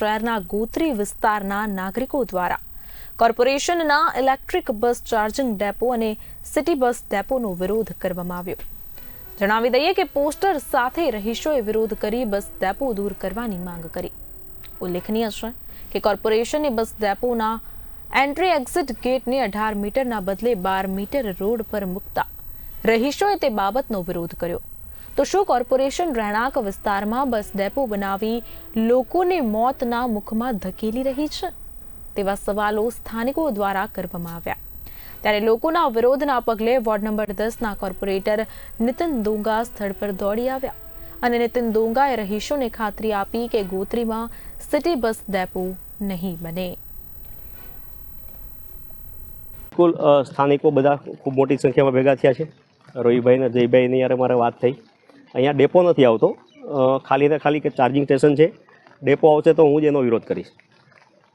શહેરના ગોત્રી વિસ્તારના નાગરિકો દ્વારા. કોર્પોરેશનના ઇલેક્ટ્રિક બસ ચાર્જિંગ ડેપો અને સિટી બસ ડેપોનો વિરોધ કરવામાં આવ્યો. જણાવી દઈએ કે પોસ્ટર સાથે રહીશોએ વિરોધ કરી બસ ડેપો દૂર કરવાની માંગ કરી. ઉલ્લેખનીય છે કે કોર્પોરેશને બસ ડેપોના એન્ટ્રી એક્ઝિટ ગેટને અઢાર મીટરના બદલે બાર મીટર રોડ પર મૂકતા રહીશોએ તે બાબતનો વિરોધ કર્યો. તો શું કોર્પોરેશન રહેણાંક વિસ્તારમાં બસ ડેપો બનાવી લોકોને મોતના મુખમાં ધકેલી રહી છે? તેવા સવાલો સ્થાનિકો દ્વારા કરવામાં આવ્યા. ત્યારે લોકોના વિરોધના પગલે વોર્ડ નંબર દસના કોર્પોરેટર નિતિન દોંગા સ્થળ પર દોડી આવ્યા અને નીતિન દોંગાએ રહીશોને ખાતરી આપી કે ગોત્રીમાં સિટી બસ ડેપો નહીં બને. સ્થાનિકો બધા ખૂબ મોટી સંખ્યામાં ભેગા થયા છે. રોહિભાઈ અને જયભાઈની યારે મારે વાત થઈ. અહીંયા ડેપો નથી આવતો. ખાલી ને ખાલી કે ચાર્જિંગ સ્ટેશન છે. ડેપો આવશે તો હું જ એનો વિરોધ કરીશ.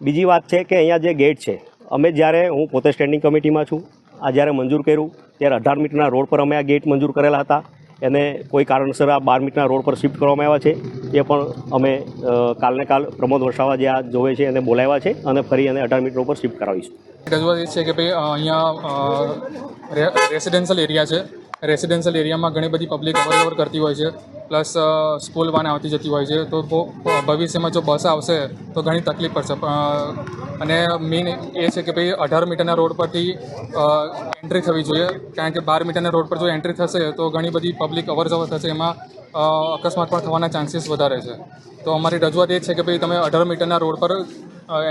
બીજી વાત છે કે અહીંયા જે ગેટ છે, અમે જ્યારે, હું પોતે સ્ટેન્ડિંગ કમિટીમાં છું. આ જ્યારે મંજૂર કર્યું, ત્યારે અઢાર મીટરના રોડ પર અમે આ ગેટ મંજૂર કરેલા હતા. એને કોઈ કારણસર આ બાર મીટરના રોડ પર શિફ્ટ કરવામાં આવ્યા છે. એ પણ અમે કાલને કાલ પ્રમોદ વસાવા જે આ જોવે છે એને બોલાવ્યા છે અને ફરી એને અઢાર મીટર ઉપર શિફ્ટ કરાવીશું. રજૂઆત એ છે કે ભાઈ અહીંયા રેસિડેન્શિયલ એરિયા છે. રેસિડેન્શિયલ એરિયામાં ઘણી બધી પબ્લિક અવરજવર કરતી હોય છે. પ્લસ સ્કૂલ વાન આવતી જતી હોય છે. તો ભવિષ્યમાં જો બસ આવશે, તો ઘણી તકલીફ પડશે. અને મેઇન એ છે કે ભાઈ, અઢાર મીટરના રોડ પરથી એન્ટ્રી થવી જોઈએ. કારણ કે બાર મીટરના રોડ પર જો એન્ટ્રી થશે, તો ઘણી બધી પબ્લિક અવરજવર થશે. એમાં અકસ્માત પણ થવાના ચાન્સીસ વધારે છે. તો અમારી રજૂઆત એ છે કે ભાઈ, તમે અઢાર મીટરના રોડ પર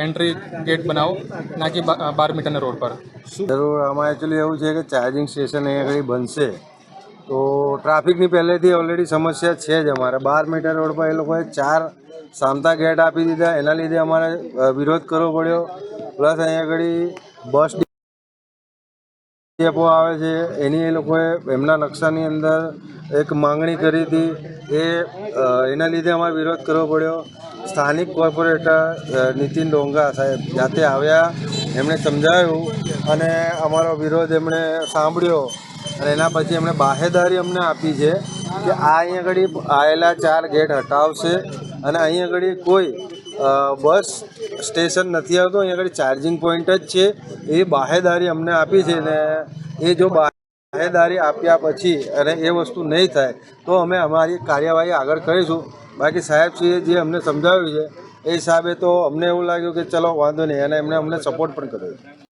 એન્ટ્રી ગેટ બનાવો ના કે બાર મીટરના રોડ પર. જરૂર આમાં એકચ્યુઅલી એવું છે કે ચાર્જિંગ સ્ટેશન અહીંયા આગળ બનશે. તો ટ્રાફિકની પહેલેથી ઓલરેડી સમસ્યા છે જ અમારે. બાર મીટર રોડ પર એ લોકોએ ચાર સામતા ગેટ આપી દીધા. એના લીધે અમારે વિરોધ કરવો પડ્યો. પ્લસ અહીંયા આગળ બસ ડેપો આવે છે, એની એ લોકોએ એમના નકશાની અંદર એક માંગણી કરી હતી. એ એના લીધે અમારે વિરોધ કરવો પડ્યો. સ્થાનિક કોર્પોરેટર નીતિન ડોંગા સાહેબ જાતે આવ્યા, એમણે સમજાવ્યું અને અમારો વિરોધ એમણે સાંભળ્યો અને એના પછી એમણે બાહેદારી અમને આપી છે કે આ અહીંયા આગળ આવેલા ચાર ગેટ હટાવશે અને અહીં આગળ કોઈ બસ સ્ટેશન નથી આવતું, અહીંયા આગળ ચાર્જિંગ પોઈન્ટ જ છે. એ બાહેદારી અમને આપી છે ને એ જો બાહેદારી આપ્યા પછી અને એ વસ્તુ નહીં થાય, તો અમે અમારી કાર્યવાહી આગળ કરીશું. બાકી સાહેબશ્રીએ જે અમને સમજાવ્યું છે, એ હિસાબે તો અમને એવું લાગ્યું કે ચલો વાંધો નહીં, અને એમણે અમને સપોર્ટ પણ કર્યો